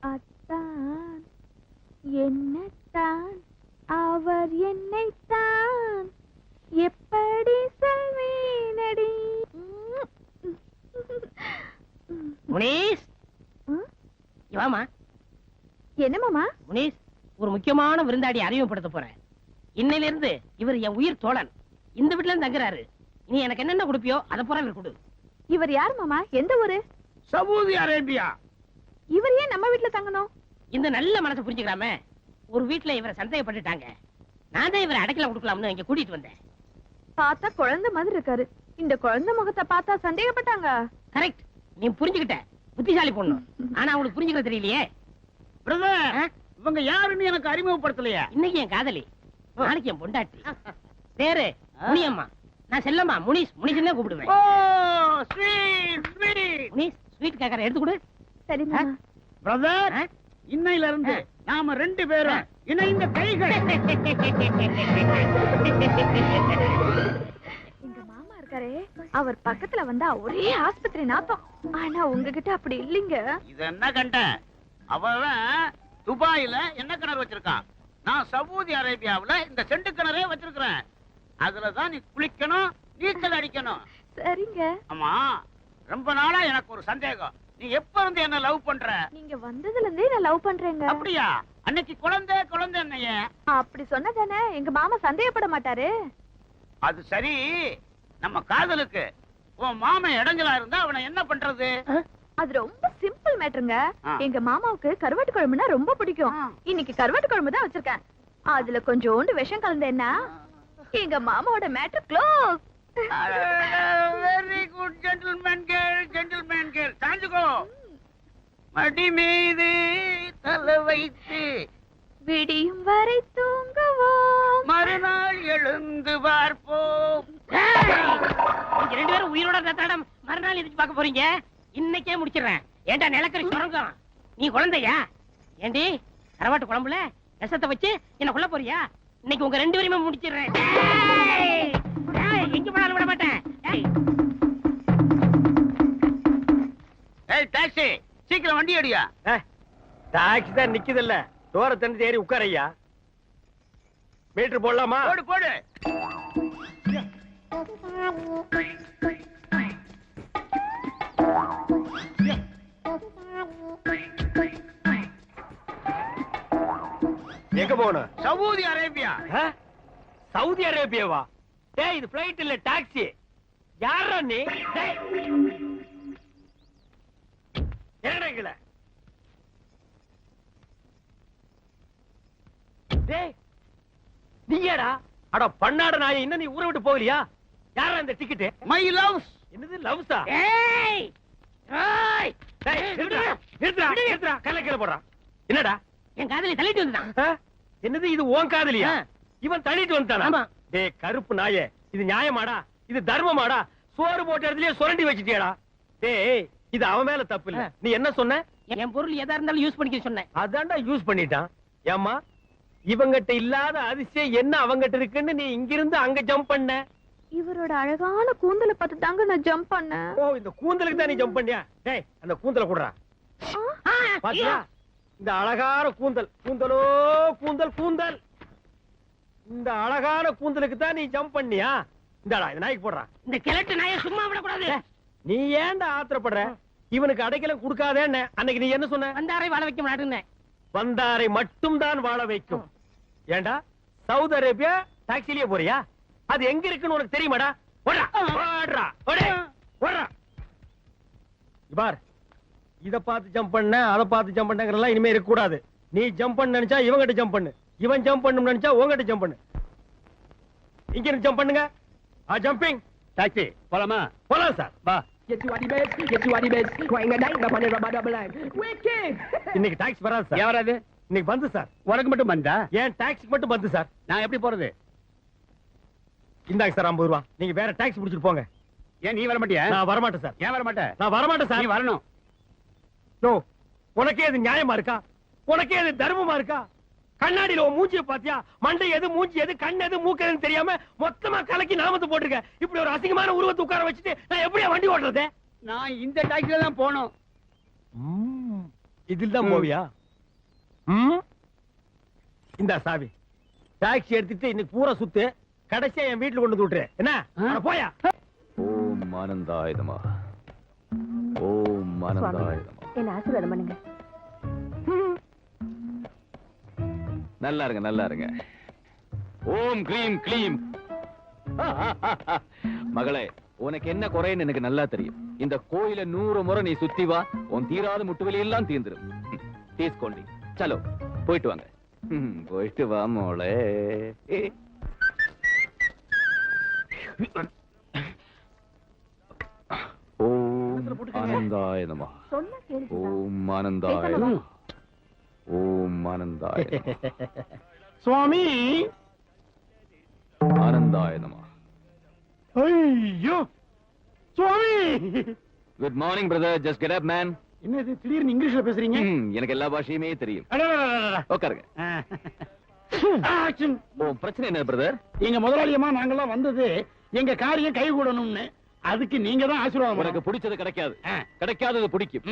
அத்தான். என்னத்தான்? அவர் என்னைத்தான். எப்படி சொல்வேனடி? முனீஸ். ம்? இங்க வாமா என்ன மாமா? முனீஸ் ஒரு முக்கியமான விருந்தாடி அறிமுகப்படுத்த போறேன். இன்னையில இருந்து இவர் என் உயிர் தோழன். இந்த வீட்டுல இருந்து தங்குறாரு. நீ எனக்கு என்னென்ன கொடுப்பியோ அதை பூரா இவர் கொடு. இவர் யார் மாமா? எந்த ஊரு? Saudi Arabia. இவர் ஏன் நம்ம வீட்ல தங்கணும்? இந்த நல்ல மனசை புரிஞ்சுக்கலாமே. ஒரு வீட்டுல இவரை சந்தேகப்பட்டுட்டாங்க. நான் தான் இவரை அடைக்கல கொடுக்கலாம்னு இங்க கூட்டிட்டு வந்தேன். பார்த்தா குழந்தை மாதிரி இருக்காரு. இந்த குழந்தை முகத்தை பார்த்தா சந்தேகப்பட்டாங்க. கரெக்ட் நீ புரிஞ்சுக்கிட்ட. புத்திசாலி பொண்ணு. ஆனா அவனுக்கு புரிஞ்சுக்கிற தெரியலையே? இவங்க யாருன்னு எனக்கு அறிமுகப்படுத்தலையா. இன்னைக்கு என் காதலி. நாளைக்கு என் பொண்டாட்டி. பேரு முனியம்மா. நான் செல்லம்மா முனிஸ். முனிஸ்னே கூப்பிடுவேன். ஓ ஸ்வீட் ஸ்வீட். முனிஸ் ஸ்வீட் கேக்கற எடுத்து கொடு. சரி பிரதர்? இன்னையில இருந்து. நாம ரெண்டு பேரும் இணைந்த கைகள். எங்க மாமா இருக்காரே. அவர் பக்கத்துல வந்தா ஒரே ஆஸ்பத்திரி நாத்தம். ஆனா உங்ககிட்ட அப்படி இல்லைங்க. இது என்ன கண்ட? அவன் துபாயில என்ன கிணறு வச்சிருக்கான். நான் சவுதி அரேபியாவுல இந்த செண்டு கிணறே வச்சிருக்கிறேன். அதுலதான் நீ குளிக்கணும் நீச்சல் அடிக்கணும். சரிங்க. ஆமா ரொம்ப நாளா எனக்கு ஒரு சந்தேகம். நீ எப்ப இருந்து என்ன லவ் பண்ற? நீங்க வந்ததுல இருந்தே நான் லவ் பண்றேங்க. அப்படியா? அன்னைக்கு குழந்தை குழந்தை என்னைய அப்படி சொன்னதானே? எங்க மாமா சந்தேகப்பட மாட்டாரு. அது சரி. நம்ம காதலுக்கு உன் மாமன் இடைஞ்சலா இருந்தா அவனை என்ன பண்றது? அது ரொம்ப சிம்பிள் மேட்டருங்க. எங்க மாமாவுக்கு கருவாட்டு குழம்புனா ரொம்ப பிடிக்கும். இன்னைக்கு கருவாட்டு குழம்பு தான் வச்சிருக்கேன். அதுல கொஞ்சோண்டு விஷம் கலந்தேன்னா எங்க மாமாவோட மேட்டர் க்ளோஸ் மடி மீது தலை வைத்து விடியும் வரை தூங்குவோம். மறுநாள் எழுந்து பார்ப்போம். நீங்க ரெண்டு பேரும் உயிரோட இருந்தா மறுநாள் எதிர்த்து பார்க்க போறீங்க? இன்னைக்கே முடிச்சிடுறேன். ஏன்டா நிலக்கரி சுரங்கம்? நீ குழந்தையா? ஏண்டி கரவாட்டு குழம்புல விஷத்தை வச்சு என்ன கொல்ல போறியா? இன்னைக்கு உங்க ரெண்டு பேருமே முடிச்சிடுறேன். எங்க போனாலும் விட மாட்டேன். ஏய். டாக்ஸி சீக்கிரம் வண்டி அடியா டாக்ஸி தான் நிக்குதுல்ல. டோர தண்ணி ஏறி உட்காரையா மீட்டர் போடலாமா? போடு போடு. எங்க போகணும்? Saudi Arabia? சவுதி அரேபியாவா? டேய் இது பிளைட் இல்ல டாக்ஸி யாரா நீ? இங்கல டேய் நீயாடா? அட பண்ணாட நாய் இன்னும் நீ ஊரை விட்டு போகலையா? யாரா இந்த டிக்கெட் மை லவ்ஸ் என்னது லவ்ஸா டேய்! டேய்! டேய் நிறுத்துடா நிறுத்துடா நிறுத்துடா. கல்ல கீழ போடுறா என்னடா? என் காதலி தள்ளிட்டு வந்துட்டான்? என்னது இது உன் காதலியா. இவன் தள்ளிட்டு வந்துட்டானா? ஆமா. டேய் கருப்பு நாயே இது நியாயமாடா? இது தர்மமாடா? சோறு போட்ட இடத்துலயே சுரண்டி வச்சிட்டியாடா. டேய் இது அவன் மேல தப்பு இல்ல. நீ என்ன சொன்ன? என் பொருள் எதா இருந்தாலும் யூஸ் பண்ணிக்க சொன்னேன். அதான்டா யூஸ் பண்ணிட்டான். ஏம்மா இவங்கிட்ட இல்லாத அதிசயம் என்ன அவங்கிட்ட இருக்குன்னு நீ இங்கிருந்து அங்க ஜம்ப் பண்ண? இவரோட அழகான கூந்தலை பார்த்து தாங்க நான் ஜம்ப் பண்ணேன். ஓ இந்த கூந்தலுக்கு தான் நீ ஜம்ப் பண்ணியா? டேய் அந்த கூந்தலை குடுறா. ஆ, பாத்தியா? இந்த அழகான கூந்தல். கூந்தலோ கூந்தல் கூந்தல். இந்த அழகான கூந்தலுக்கு தான் நீ ஜம்ப் பண்ணியா? இந்தாடா இந்த நாய்க்கு போடுறா. இந்த கிழட்டு நாயை சும்மா விடக்கூடாது. நீ ஏன்டா ஆத்திரப்படுற? இவனுக்கு அடைக்கலம் கொடுக்காதேன்னு அன்னைக்கு நீ என்ன சொன்ன? வந்தாரை வாழ வைக்க மாட்டேன்னு. வந்தாரை மட்டும் தான் வாழ வைக்கும். ஏண்டா? சவுதி அரேபியா டாக்ஸிலேயே போறியா? அது எங்க இருக்குன்னு உனக்கு தெரியுமாடா? ஓடுறா, ஓடுறா, ஓடு, ஓடுறா. இபார் இத பார்த்து ஜம்ப் பண்ண அத பார்த்து ஜம்ப் பண்ணங்கறலாம் இனிமே இருக்க கூடாது நீ ஜம்ப் பண்ண நினைச்சா இவங்கிட்ட ஜம்ப் பண்ணு. இவன் ஜம்ப் பண்ணணும் நினைச்சா உங்ககிட்ட ஜம்ப் பண்ணு. இங்க இருந்து ஜம்ப் பண்ணுங்க. ஆ ஜம்பிங் டாக்ஸி போலாமா? போலாம் சார். வா. Yes, you are the best. Yes, you are the best. Going a dime, upon a rubber double line. Wicked! இன்னைக்கு டாக்ஸி வராது சார் எவராது இன்னைக்கு வந்து சார் உனக்கு மட்டும் வந்தா? ஏன் டாக்ஸிக்கு மட்டும் வந்து சார் நான் எப்படி போறது? இந்தாங்க சார் ஐம்பது ரூபா. நீங்க வேற டாக்ஸி பிடிச்சிட்டு போங்க. ஏன் நீ வர மாட்டியா? நான் வரமாட்டேன் சார் ஏன் வர மாட்ட நான் வரமாட்டேன் நீ சார் வரணும். நோ உனக்கே இது நியாயமா இருக்கா? உனக்கே இது தர்மமா இருக்கா? கண்ணாடியில உன் மூஞ்சிய பாத்தியா? மண்டை எது மூஞ்சி எது கண் எது மூக்கு எதுன்னு தெரியாம மொத்தமா கலக்கி நாமத்தை போட்டிருக்க. இப்படி ஒரு அசிங்கமான உருவத்தை உட்கார வச்சுட்டு நான் எப்படியா வண்டி ஓட்டுறது? நான் இந்த டாக்ஸில தான் போனோம். இதில் தான் போவியா? ம்? இந்த சாவி. டாக்ஸி எடுத்துட்டு இன்னைக்கு பூரா சுத்து. கடைசியா என் வீட்டுல கொண்டு வந்து விட்டுரு. என்ன? போயா? ஓம் ஆனந்தாய நம ஓம் ஆனந்தாய நம என்ன ஆசீர்வாதம் பண்ணுங்க. நல்லா இருங்க நல்லா இருங்க. ஓம் க்ளீம் க்ளீம். மகளே உனக்கு என்ன குறைன்னு எனக்கு நல்லா தெரியும். இந்த கோயில நூறு முறை நீ சுத்தி வா உன் தீராத முட்டுவலி எல்லாம் தீர்ந்துரும். ம், தீஸ்கொண்டி சலோ போயிட்டு வாங்க. போயிட்டு வா மோளே. ஓம் ஆனந்தாய நம. ஓம் ஆனந்தாய ஓம் ஆனந்தாய சுவாமி! ஆனந்தாய நம. ஐயோ! சுவாமி! Good morning brother just get up man என்னது திடீர்னு இங்கிலீஷ்ல பேசுறீங்க? எனக்கு எல்லா பாஷையுமே தெரியும். உட்காருங்க. பிரச்சனை என்ன பிரதர் எங்க முதலாளியமா நாங்கெல்லாம் வந்தது எங்க காரியம் கை கூடணும்னு. அதுக்கு நீங்க தான் ஆசீர்வாதம் எனக்கு பிடிச்சது கிடைக்காது. கிடைக்காதது பிடிக்கும்.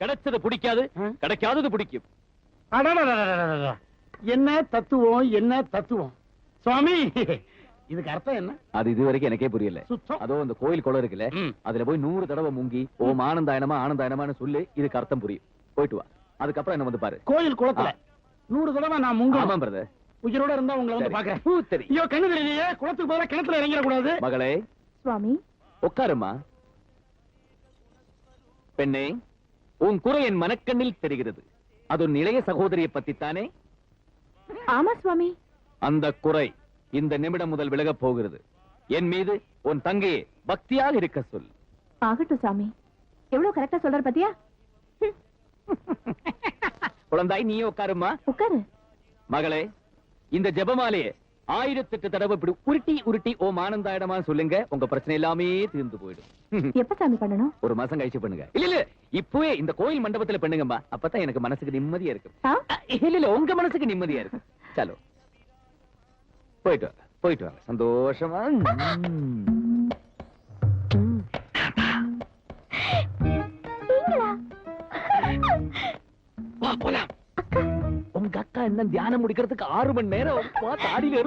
கிடைச்சது பிடிக்காது. கிடைக்காதது பிடிக்கும். என்ன தத்துவம் என்ன தத்துவம்? சுவாமி இதுக்கு அர்த்தம் என்ன? அது இது வரைக்கும் எனக்கே புரியல. சுத்தம். அதோ அந்த கோயில் குளம் இருக்குல்ல. அதுல போய் நூறு தடவை முங்கி ஓம் ஆனந்தாயனமா ஆனந்தாயனமான்னு சொல்லு இதுக்கு அர்த்தம் புரியும். போயிட்டு வா. அதுக்கப்புறம் என்ன வந்து பாரு. கோயில் குளத்துல நூறு தடவை நான் ஆமா முங்கணும் பிரதர் உயிரோட இருந்தா உங்களை வந்து பாக்குறேன் பூத்தரி ஐயோ கண்ணு தெரியலையே. குளத்துக்கு பதிலா கிணத்துல இறங்கிட கூடாது மகளே. சுவாமி. உட்காருமா. பெண்ணே உன் குறை என் மனக்கண்ணில் தெரிகிறது. அது இளைய சகோதரியை பத்தித்தானே? ஆமா சுவாமி. அந்த குறை இந்த நிமிடம் முதல் விலகப் போகிறது. என் மீது உன் தங்கையை பக்தியாக இருக்க சொல். ஆகட்டும் சாமி எவ்வளவு கரெக்டா சொல்ற பாத்தியா? குழந்தாய் நீயே உட்காருமா உட்காரு. மகளே இந்த ஜெபமாலையே ஆயிரத்தெட்டு தடவை இப்படி உருட்டி உருட்டி ஓம் ஆனந்தாயிடமா சொல்லுங்க. உங்க பிரச்சனை எல்லாமே தீர்ந்து போயிடும். எப்ப சாமி பண்ணணும்? ஒரு மாசம் கழிச்சு பண்ணுங்க. இல்ல இல்ல இப்பவே இந்த கோயில் மண்டபத்துல பண்ணுங்கம்மா. அப்பதான் எனக்கு மனசுக்கு நிம்மதியா இருக்கும். ஆ? இல்ல இல்ல உங்க மனசுக்கு நிம்மதியா இருக்கும். சலோ. போயிட்டு வாங்க போயிட்டு வாங்க. சந்தோஷமா? போலாம். உங்க அக்கா என்ன தியானம் முடிக்கிறதுக்கு ஆறு மணி நேரம் தாடியில